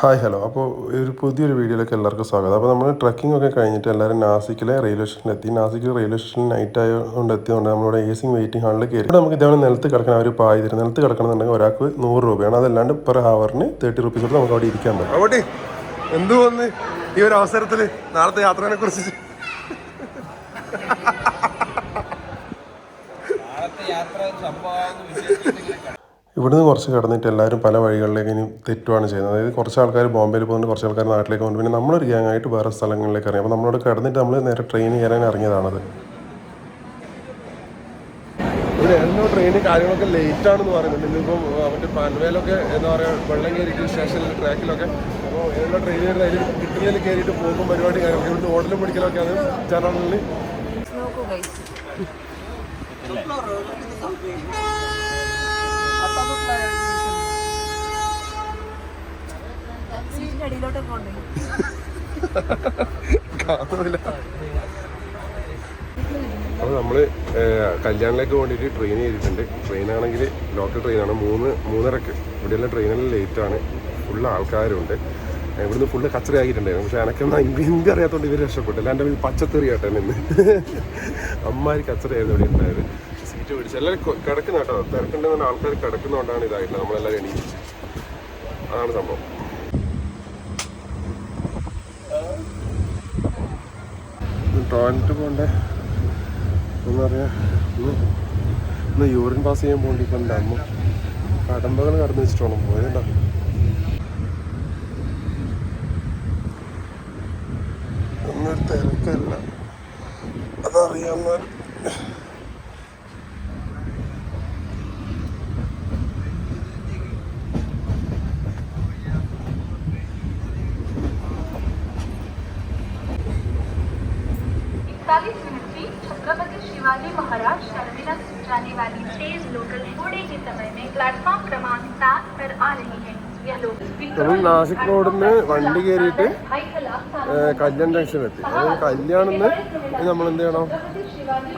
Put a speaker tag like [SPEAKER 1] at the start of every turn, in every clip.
[SPEAKER 1] Hi hello. അപ്പോൾ ഒരു പുതിയൊരു വീഡിയോയിലേക്ക് എല്ലാവർക്കും സ്വാഗതം. അപ്പോൾ നമ്മൾ ട്രക്കിംഗ് ഒക്കെ കഴിഞ്ഞിട്ട് എല്ലാവരും നാസിക്കിലെ റെയിൽവേ സ്റ്റേഷനിൽ എത്തി നാസിക്കിൽ റെയിൽവേ സ്റ്റേഷനിൽ നൈറ്റ് ആയതുകൊണ്ട് എത്തിയതുകൊണ്ട് നമ്മളിവിടെ എ സി വെയിറ്റിംഗ് ഹാളിൽ കയറി. ഇവിടെ നമുക്ക് ഇതേപോലെ നിലത്ത് കിടക്കണം. അവർ പായ തരും നിലത്ത് കിടക്കണമെന്നുണ്ടെങ്കിൽ ഒരാൾക്ക് നൂറ് രൂപയാണ്. അതല്ലാണ്ട് പെർ ഹവറിന് തേർട്ടി റുപ്പീസ് കൊടുത്ത് നമുക്ക് അവിടെ ഇരിക്കാൻ പറ്റും.
[SPEAKER 2] എന്തു വന്ന് ഈ ഒരു അവസരത്തിൽ നാളത്തെ യാത്രയെ കുറിച്ച്
[SPEAKER 3] യാത്ര വിശ്വസിക്കുന്നെങ്കിൽ
[SPEAKER 1] ഇവിടുന്ന് കുറച്ച് കടന്നിട്ട് എല്ലാവരും പല വഴികളിലേക്ക് ഇനി തെറ്റുവാണ് ചെയ്യുന്നത്. അതായത് കുറച്ച് ആൾക്കാർ ബോംബെയിൽ പോകുന്നുണ്ട് കുറച്ച് ആൾക്കാർ നാട്ടിലേക്ക് പോകുന്നുണ്ട്. പിന്നെ നമ്മളൊരു ഗ്യാങ് ആയിട്ട് വേറെ സ്ഥലങ്ങളിലേക്ക് ഇറങ്ങി. അപ്പോൾ നമ്മളോട് കടന്നിട്ട് നമ്മൾ നേരെ ട്രെയിൻ കയറാൻ ഇറങ്ങിയതാണത്.
[SPEAKER 2] ഇവിടെ എണ്ണോ ട്രെയിൻ കാര്യങ്ങളൊക്കെ ലേറ്റ് ആണെന്ന് പറയുന്നുണ്ട്. ഇന്നിപ്പം മറ്റേ പൻവേലൊക്കെ എന്താ പറയുക വെള്ളം കയറിയിട്ട് സ്റ്റേഷനിൽ ട്രാക്കിലൊക്കെ അപ്പോൾ ഏതെല്ലാം ട്രെയിൻ കയറി അതിൽ കിട്ടുന്നതിൽ കയറിയിട്ട് പോകുമ്പോൾ പരിപാടി കാര്യങ്ങളൊക്കെ. ഇവിടുന്ന് ഹോട്ടലും പിടിക്കലൊക്കെ അത് ചാനലിൽ കാണുന്നില്ല. അപ്പോൾ നമ്മൾ കല്യാണിലേക്ക് വേണ്ടിയിട്ട് ട്രെയിൻ ചെയ്തിട്ടുണ്ട്. ട്രെയിനാണെങ്കിൽ ലോക്കൽ ട്രെയിനാണ് മൂന്ന് മൂന്നരക്ക്. ഇവിടെയെല്ലാം ട്രെയിനെല്ലാം ലേറ്റാണ് ഫുള്ള് ആൾക്കാരുണ്ട്. ഇവിടുന്ന് ഫുള്ള് കച്ചറയാക്കിയിട്ടുണ്ടായിരുന്നു പക്ഷേ എനക്കൊന്നും ഹിന്ദി ഹിന്ദി അറിയാത്തതുകൊണ്ട് ഇവർ രക്ഷപ്പെട്ടില്ല. എന്റെ പച്ചത്തെറി കേട്ടെ നിന്ന് അമ്മാരി കച്ചറയായിരുന്നു ഇവിടെ ഉണ്ടായത്. സീറ്റ് പിടിച്ച് എല്ലാവരും കിടക്കുന്ന കേട്ടോ. തിരക്കുണ്ടെന്ന് ആൾക്കാർ കിടക്കുന്നതുകൊണ്ടാണ് ഇതായിട്ടുള്ളത്. നമ്മളെല്ലാവരും എണീ അതാണ് സംഭവം. ടോയ്ലറ്റ് പോകണ്ടേ എന്താ പറയാ ഇന്ന് യൂറിൻ പാസ് ചെയ്യാൻ പോകണ്ടിട്ടുണ്ട് അമ്മ? കടമ്പകൾ കടന്നു വെച്ചിട്ടോണം വേണം പോയതുണ്ടോ ഒന്നൊരു തിരക്കല്ല അതറിയാവുന്ന
[SPEAKER 4] इकतालीस मिनट की छत्रपति शिवाजी महाराज टर्मिनस जाने वाली तेज लोकल घोड़े के समय में प्लेटफॉर्म क्रमांक सात पर आ रही है यह लोग
[SPEAKER 2] നമ്മൾ നാസിക് റോഡിൽ നിന്ന് വണ്ടി കയറിയിട്ട് കല്യാൺ ജംഗ്ഷനിലെത്തി അതായത് കല്യാണിൽ നിന്ന് നമ്മൾ എന്ത് ചെയ്യണം?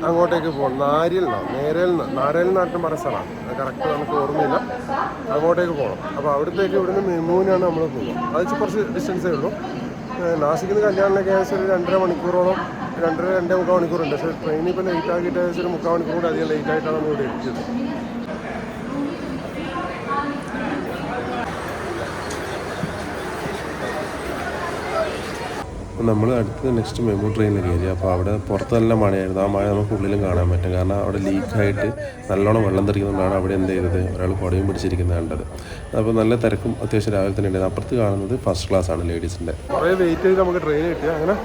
[SPEAKER 2] അങ്ങോട്ടേക്ക് പോകണം. നാരിൽ നിന്നോ നേരയിൽ നാരയിൽ നാട്ടിൽ പറഞ്ഞ സ്ഥലമാണ് അത് കറക്റ്റ് നമുക്ക് ഓർമ്മയില്ല. അങ്ങോട്ടേക്ക് പോകണം. അപ്പോൾ അവിടത്തേക്ക് ഇവിടുന്ന് മെമൂനാണ് നമ്മൾ പോകുന്നത്. അത് കുറച്ച് ഡിസ്റ്റൻസേ ഉള്ളൂ. നാസിക്കിൽ നിന്ന് കല്യാണിലേക്ക് ഏകദേശം ഒരു രണ്ടര മണിക്കൂറോളം രണ്ടര രണ്ടേ മുക്കാൽ മണിക്കൂറുണ്ട്. പക്ഷേ ട്രെയിനിപ്പോൾ ലേറ്റ് ആക്കിയിട്ട് ഏകദേശം ഒരു മുക്കാൽ മണിക്കൂർ കൂടി അധികം ലേറ്റ് ആയിട്ടാണ് നമ്മൾ ഇവിടെ എത്തിയത്.
[SPEAKER 1] നമ്മൾ അടുത്ത നെക്സ്റ്റ് മെമു ട്രെയിനിൽ കയറി അപ്പോൾ അവിടെ പുറത്ത് നല്ല മഴയായിരുന്നു. ആ മഴ നമുക്ക് ഉള്ളിലും കാണാൻ പറ്റും. കാരണം അവിടെ ലീക്കായിട്ട് നല്ലോണം വെള്ളം തെറിക്കുന്നതുകൊണ്ടാണ് അവിടെ എന്ത് ചെയ്തത്? ഒരാൾ കുടയും പിടിച്ചിരിക്കുന്നത് കണ്ടത്. അപ്പോൾ നല്ല തിരക്കും അത്യാവശ്യം രാവിലെ തന്നെ ഉണ്ടായിരുന്നു. അപ്പുറത്ത് കാണുന്നത് ഫസ്റ്റ് ക്ലാസ് ആണ് ലേഡീസിന്റെ
[SPEAKER 2] കുറേ വെയിറ്റ് ചെയ്ത് നമുക്ക് ട്രെയിൻ കിട്ടി അങ്ങനെ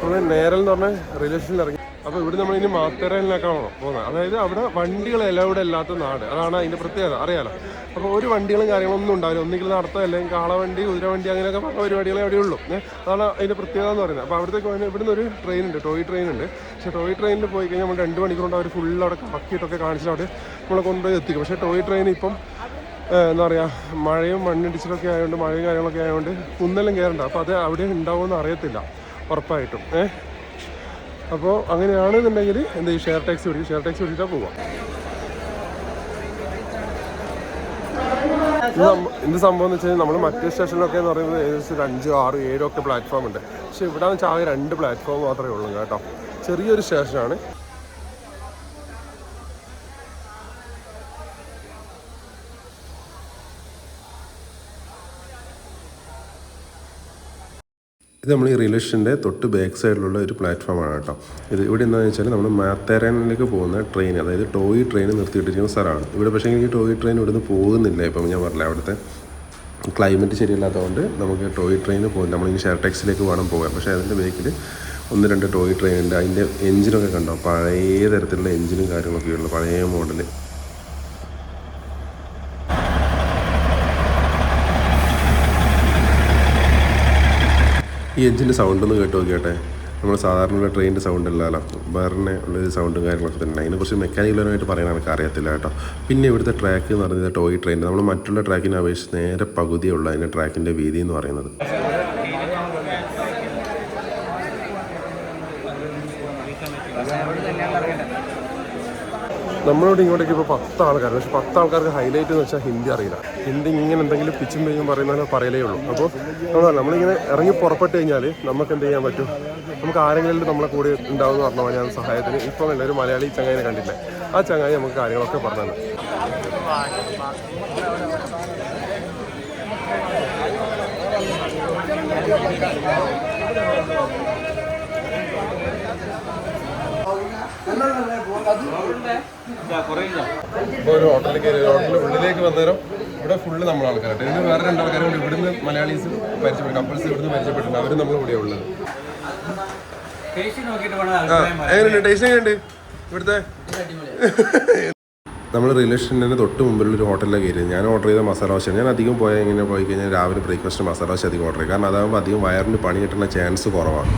[SPEAKER 2] നമ്മൾ നേരൽ എന്ന് പറഞ്ഞ സ്റ്റേഷനിൽ ഇറങ്ങി അപ്പോൾ ഇവിടെ നമ്മൾ ഇനി മാത്തേരയിലേക്കാണ് പോകുന്നത് അതായത് അവിടെ വണ്ടികൾ എലവിടെ ഇല്ലാത്ത നാട്. അതാണ് അതിന്റെ പ്രത്യേകത. അറിയാലോ? അപ്പോൾ ഒരു വണ്ടികളും കാര്യങ്ങളൊന്നും ഉണ്ടാവില്ല. ഒന്നുകിൽ നടത്തം അല്ലെങ്കിൽ കാളവണ്ടി കുതിരവണ്ടി അങ്ങനെയൊക്കെ പറഞ്ഞ പരിപാടികളെ അവിടെ ഉള്ളൂ. അതാണ് അതിന്റെ പ്രത്യേകത എന്ന് പറയുന്നത്. അപ്പോൾ അവിടത്തേക്ക് പോയാൽ ഇവിടുന്ന് ഒരു ട്രെയിൻ ഉണ്ട്. ടോയ് ട്രെയിൻ ഉണ്ട്. പക്ഷേ ടോയ് ട്രെയിനിൽ പോയി കഴിഞ്ഞാൽ നമ്മൾ രണ്ട് മണിക്കൂർ കൊണ്ട് അവർ ഫുൾ അവിടെ കറക്കിയിട്ടൊക്കെ കാണിച്ചിട്ട് അവിടെ നമ്മളെ കൊണ്ടുപോയി എത്തിക്കും. പക്ഷേ ടോയ് ട്രെയിൻ ഇപ്പം എന്താ പറയുക മഴയും മണ്ണിടിച്ചിലൊക്കെ ആയതുകൊണ്ട് മഴയും കാര്യങ്ങളൊക്കെ ആയതുകൊണ്ട് കുന്നെല്ലാം കയറണ്ട അപ്പോൾ അത് അവിടെ ഉണ്ടാവുമെന്ന് അറിയത്തില്ല. ഉറപ്പായിട്ടും. ഏഹ് അപ്പോൾ അങ്ങനെയാണെന്നുണ്ടെങ്കിൽ എന്താ ഈ ഷെയർ ടാക്സി പിടിക്കും. ഷെയർ ടാക്സി പിടിച്ചിട്ടാണ് പോവാം. എന്ത് സംഭവം എന്ന് വെച്ചാൽ നമ്മൾ മറ്റേ സ്റ്റേഷനിലൊക്കെ എന്ന് പറയുന്നത് ഏകദേശം ഒരു അഞ്ച് ആറ് ഏഴൊക്കെ പ്ലാറ്റ്ഫോം ഉണ്ട്. പക്ഷേ ഇവിടെ വെച്ചാൽ ആകെ രണ്ട് പ്ലാറ്റ്ഫോം മാത്രമേ ഉള്ളൂ കേട്ടോ. ചെറിയൊരു സ്റ്റേഷനാണ്
[SPEAKER 1] ഇത് നമ്മൾ ഈ സ്റ്റേഷന്റെ തൊട്ട് ബാക്ക് സൈഡിലുള്ള ഒരു പ്ലാറ്റ്ഫോമാണ് കേട്ടോ. ഇത് ഇവിടെ എന്താണെന്ന് വെച്ചാൽ നമ്മൾ മാത്തേരാനിലേക്ക് പോകുന്ന ട്രെയിൻ അതായത് ടോയ് ട്രെയിൻ നിർത്തിയിട്ടിരിക്കുന്ന സ്ഥലമാണ്. ഇവിടെ പക്ഷേ ഈ ടോയ് ട്രെയിൻ ഇവിടുന്ന് പോകുന്നില്ല ഇപ്പം ഞാൻ പറഞ്ഞില്ല അവിടുത്തെ ക്ലൈമറ്റ് ശരിയല്ലാത്തതുകൊണ്ട് നമുക്ക് ടോയ് ട്രെയിൻ പോകില്ല നമ്മളിനി ഷെയർ ടാക്സിലേക്ക് വേണം പോകാൻ. പക്ഷേ അതിന്റെ ബേക്കിൽ ഒന്ന് രണ്ട് ടോയ് ട്രെയിൻ ഉണ്ട്. അതിന്റെ എഞ്ചിനൊക്കെ കണ്ടോ? പഴയ തരത്തിലുള്ള എഞ്ചിനും കാര്യങ്ങളൊക്കെ ഉള്ളു പഴയ മോഡൽ ഈ എഞ്ചിന്റെ സൗണ്ട് ഒന്ന് കേട്ട് നോക്കിയാട്ടെ. നമ്മൾ സാധാരണ ട്രെയിനിന്റെ സൗണ്ട് അല്ലല്ലോ വേറെ ഉള്ളൊരു സൗണ്ടും കാര്യങ്ങളൊക്കെ തന്നെ. അതിനെക്കുറിച്ച് മെക്കാനിക്കലായിട്ട് പറയാൻ എനിക്ക് അറിയത്തില്ല കേട്ടോ. പിന്നെ ഇവിടുത്തെ ട്രാക്ക് എന്ന് പറയുന്നത് ടോയ് ട്രെയിൻ. നമ്മൾ മറ്റുള്ള ട്രാക്കിനെ അപേക്ഷിച്ച് നേരെ പകുതിയുള്ള അതിന്റെ ട്രാക്കിന്റെ വീതി എന്ന് പറയുന്നത്.
[SPEAKER 5] നമ്മളോട് ഇങ്ങോട്ടേക്ക് ഇപ്പോൾ പത്ത് ആൾക്കാർ പക്ഷേ പത്ത് ആൾക്കാർക്ക് ഹൈലൈറ്റ് എന്ന് വെച്ചാൽ ഹിന്ദി അറിയില്ല. ഹിന്ദി ഇങ്ങനെ എന്തെങ്കിലും പിച്ചും പെയ്യും പറയുന്ന പറയലേ ഉള്ളൂ. അപ്പോൾ നമ്മൾ നമ്മളിങ്ങനെ ഇറങ്ങി പുറപ്പെട്ട് കഴിഞ്ഞാൽ നമുക്ക് എന്ത് ചെയ്യാൻ പറ്റും? നമുക്ക് ആരെങ്കിലും നമ്മളെ കൂടെ ഉണ്ടാവും എന്ന് ഞാൻ സഹായത്തിന് ഇപ്പം ഒരു മലയാളി ചങ്ങായിനെ കണ്ടില്ല? ആ ചങ്ങായി നമുക്ക് കാര്യങ്ങളൊക്കെ പറഞ്ഞു തന്നു ഒരു ഹോട്ടലിൽ കയറി ഹോട്ടലിൽ ഉള്ളിലേക്ക് വന്നേരം ഇവിടെ ഫുള്ള് നമ്മൾ ആൾക്കാരായിട്ട് ഇതിന് വേറെ രണ്ട് ആൾക്കാരും കൂടി ഇവിടുന്ന് മലയാളീസ് പരിചയപ്പെട്ടു കപ്പിൾസ് ഇവിടുന്ന് പരിചയപ്പെട്ടിട്ടുണ്ട്. അവരും നമ്മൾ കൂടെ ഉള്ളത്. എങ്ങനെയുണ്ട്? ടേസ്റ്റ് എങ്ങനെയുണ്ട്? ഇവിടുത്തെ?
[SPEAKER 2] നമ്മൾ റിലേഷന്റെ തൊട്ട് മുമ്പിലുള്ള ഒരു ഹോട്ടലിലാണ് കയറിയത്. ഞാൻ ഓർഡർ ചെയ്ത മസാല ദോശയാണ് ഞാൻ അധികം പോയാൽ ഇങ്ങനെ പോയി കഴിഞ്ഞാൽ രാവിലെ ബ്രേക്ക്ഫാസ്റ്റ് മസാല ദോശ അധികം ഓർഡർ ചെയ്യും. കാരണം അതാകുമ്പോൾ അധികം വയറിന് പണി കിട്ടുന്ന ചാൻസ് കുറവാണ്.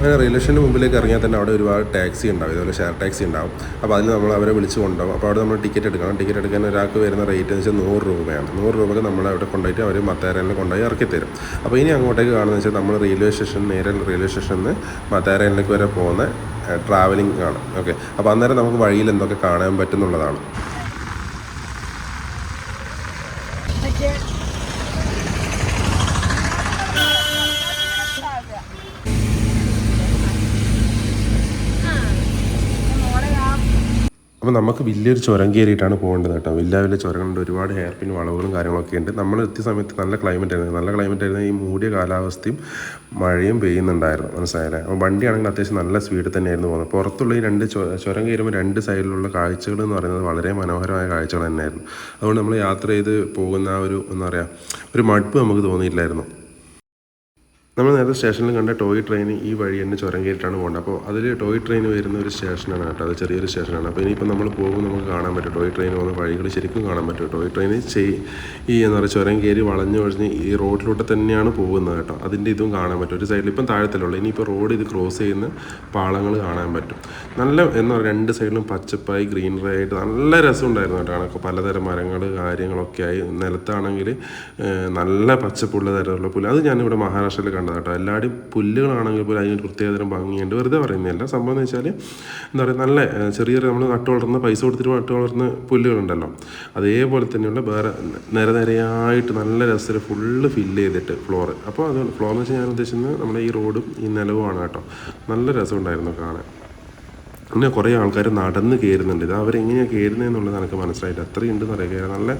[SPEAKER 2] അങ്ങനെ റെയിൽവേ സ്റ്റേഷന്റെ മുമ്പിലേക്ക് ഇറങ്ങിയാൽ തന്നെ അവിടെ ഒരുപാട് ടാക്സി ഉണ്ടാവും. ഇതുപോലെ ഷെയർ ടാക്സി ഉണ്ടാവും. അപ്പോൾ അതിൽ നമ്മൾ അവരെ വിളിച്ച് കൊണ്ടുപോകും. അപ്പോൾ അവിടെ നമ്മൾ ടിക്കറ്റ് എടുക്കണം. ടിക്കറ്റ് എടുക്കാൻ ഒരാൾക്ക് വരുന്ന റേറ്റ് എന്ന് വെച്ചാൽ നൂറ് രൂപയാണ്. നൂറ് രൂപയ്ക്ക് നമ്മൾ അവിടെ കൊണ്ടുപോയിട്ട് അവർ മത്താരനിൽ കൊണ്ടുപോയി ഇറക്കി തരും. അപ്പോൾ ഇനി അങ്ങോട്ടേക്ക് കാണുന്നത് വെച്ചാൽ നമ്മൾ റെയിൽവേ സ്റ്റേഷൻ നേരെ റെയിൽവേ സ്റ്റേഷനിൽ നിന്ന് മത്താരനിലേക്ക് വരെ പോകുന്ന ട്രാവലിംഗ് ആണ് ഓക്കെ അപ്പോൾ അന്നേരം നമുക്ക് വഴിയിൽ എന്തൊക്കെ കാണാൻ പറ്റുന്നുള്ളതാണ്. അപ്പോൾ നമുക്ക് വലിയൊരു ചുരം കയറിയിട്ടാണ് പോകേണ്ടത് കേട്ടോ. വലിയ വലിയ ചുരങ്ങളുണ്ട്. ഒരുപാട് ഹെയർ പിൻ വളവുകളും കാര്യങ്ങളൊക്കെ ഉണ്ട്. നമ്മൾ എത്തിയ സമയത്ത് നല്ല ക്ലൈമറ്റ് ആയിരുന്നു. നല്ല ക്ലൈമറ്റ് ആയിരുന്നു. ഈ മൂടിയ കാലാവസ്ഥയും മഴയും പെയ്യുന്നുണ്ടായിരുന്നു. മനസ്സിലായാലേ അപ്പോൾ വണ്ടിയാണെങ്കിൽ അത്യാവശ്യം നല്ല സ്പീഡിൽ തന്നെയായിരുന്നു പോകുന്നത്. പുറത്തുള്ള ഈ രണ്ട് ചുരം കയറുമ്പോൾ രണ്ട് സൈഡിലുള്ള കാഴ്ചകൾ എന്ന് പറയുന്നത് വളരെ മനോഹരമായ കാഴ്ചകൾ തന്നെയായിരുന്നു. അതുകൊണ്ട് നമ്മൾ യാത്ര ചെയ്ത് പോകുന്ന ആ ഒരു എന്താ പറയുക ഒരു മടുപ്പ് നമുക്ക് തോന്നിയില്ലായിരുന്നു. നമ്മൾ നേരത്തെ സ്റ്റേഷനിൽ കണ്ട ടോയ് ട്രെയിൻ ഈ വഴി തന്നെ ചുരം കയറിയിട്ടാണ് പോകേണ്ടത്. അപ്പോൾ അതിൽ ടോയ് ട്രെയിൻ വരുന്ന ഒരു സ്റ്റേഷനാണ് കേട്ടോ. അത് ചെറിയൊരു സ്റ്റേഷനാണ്. അപ്പോൾ ഇനിയിപ്പോൾ നമ്മൾ പോകുമ്പോൾ നമുക്ക് കാണാൻ പറ്റും. ടോയ് ട്രെയിൻ പോകുന്ന വഴികൾ ശരിക്കും കാണാൻ പറ്റും ടോയ് ട്രെയിൻ ചെയ് ഈ എന്താ പറയുക ചുരം കയറി വളഞ്ഞു ഒഴിഞ്ഞ് ഈ റോഡിലൂടെ തന്നെയാണ് പോകുന്നത് കേട്ടോ. അതിന്റെ ഇതും കാണാൻ പറ്റും. ഒരു സൈഡിൽ ഇപ്പം താഴത്തിലുള്ളൂ. ഇനിയിപ്പോൾ റോഡ് ഇത് ക്രോസ് ചെയ്യുന്ന പാളങ്ങൾ കാണാൻ പറ്റും. നല്ല എന്താ പറയുക രണ്ട് സൈഡിലും പച്ചപ്പായി ഗ്രീനറി ആയിട്ട് നല്ല രസമുണ്ടായിരുന്നു കേട്ടോ. കണക്ക് പലതരം മരങ്ങൾ കാര്യങ്ങളൊക്കെ ആയി. നിലത്താണെങ്കിൽ നല്ല പച്ചപ്പുള്ള തരമുള്ള പുല്ല്. അത് ഞാനിവിടെ മഹാരാഷ്ട്രയിൽ കണ്ടത് കേട്ടോ. എല്ലാവരും പുല്ലുകളാണെങ്കിൽ പോലും അതിന് പ്രത്യേകതരം ഭംഗിയുണ്ട്. വെറുതെ പറയുന്നതല്ല. സംഭവം എന്ന് വെച്ചാൽ എന്താ പറയുക നല്ല ചെറിയ നമ്മൾ നട്ടു വളർന്ന പൈസ കൊടുത്തിട്ട് നട്ടു വളർന്ന പുല്ലുകളുണ്ടല്ലോ. അതേപോലെ തന്നെയുള്ള വേറെ നിരനിരയായിട്ട് നല്ല രസത്തിൽ ഫുള്ള് ഫില്ല് ചെയ്തിട്ട് ഫ്ലോർ അപ്പോൾ അത് ഫ്ലോർ എന്ന് വെച്ചാൽ ഞാൻ ഉദ്ദേശിക്കുന്നത് നമ്മുടെ ഈ റോഡും ഈ നിലവുമാണ് കേട്ടോ. നല്ല രസമുണ്ടായിരുന്നു കാണാൻ. പിന്നെ കുറേ ആൾക്കാർ നടന്ന് കയറുന്നുണ്ട് ഇത് അവരെങ്ങനെയാണ് കയറുന്നതെന്നുള്ളത് എനിക്ക് മനസ്സിലായില്ല. അത്രയും ഉണ്ടെന്ന് പറയാം കയറാൻ നല്ല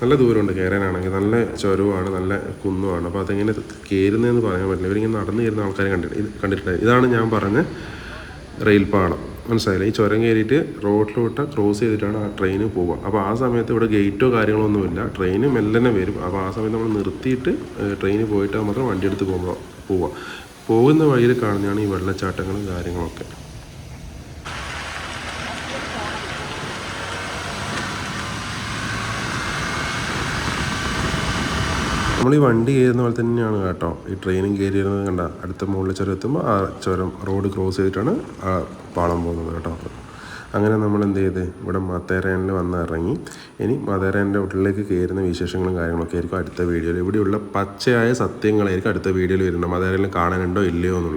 [SPEAKER 2] നല്ല ദൂരമുണ്ട്. കയറാനാണെങ്കിൽ നല്ല ചുരവുമാണ് നല്ല കുന്നുമാണ്. അപ്പോൾ അതെങ്ങനെ കയറുന്നതെന്ന് പറയാൻ പറ്റില്ല. ഇവരിങ്ങനെ നടന്ന് കയറുന്ന ആൾക്കാരെ കണ്ടിട്ട് ഇത് കണ്ടിട്ടുണ്ട് ഇതാണ് ഞാൻ പറഞ്ഞ റെയിൽ പാളം മനസ്സിലായില്ല? ഈ ചുരം കയറിയിട്ട് റോഡിലോട്ട് ക്രോസ് ചെയ്തിട്ടാണ് ആ ട്രെയിന് പോവുക. അപ്പോൾ ആ സമയത്ത് ഇവിടെ ഗേറ്റോ കാര്യങ്ങളോ ഒന്നുമില്ല. ട്രെയിന് മെല്ലനെ വരും. അപ്പോൾ ആ സമയത്ത് നമ്മൾ നിർത്തിയിട്ട് ട്രെയിന് പോയിട്ട് മാത്രം വണ്ടി എടുത്ത് പോകുമ്പോൾ പോവുക. പോകുന്ന വഴിയിൽ കാണുന്നതാണ് ഈ വെള്ളച്ചാട്ടങ്ങളും കാര്യങ്ങളൊക്കെ. നമ്മൾ ഈ വണ്ടി കയറുന്ന പോലെ തന്നെയാണ് കേട്ടോ. ഈ ട്രെയിനും കയറി വരുന്നത് കണ്ട അടുത്ത മുകളിൽ ചുരം എത്തുമ്പോൾ ആ ചുരം റോഡ് ക്രോസ് ചെയ്തിട്ടാണ് ആ പാളം പോകുന്നത് കേട്ടോ. അങ്ങനെ നമ്മൾ എന്ത് ചെയ്ത്? ഇവിടെ മത്തേരാനിൽ വന്ന് ഇറങ്ങി. ഇനി മത്തേരാന്റെ ഉള്ളിലേക്ക് കയറുന്ന വിശേഷങ്ങളും കാര്യങ്ങളൊക്കെ ആയിരിക്കും അടുത്ത വീഡിയോയിൽ ഇവിടെയുള്ള പച്ചയായ സത്യങ്ങളായിരിക്കും അടുത്ത വീഡിയോയിൽ വരുന്നത്. മത്തേരാനിൽ കാണാനുണ്ടോ ഇല്ലയോ എന്നുള്ളത്.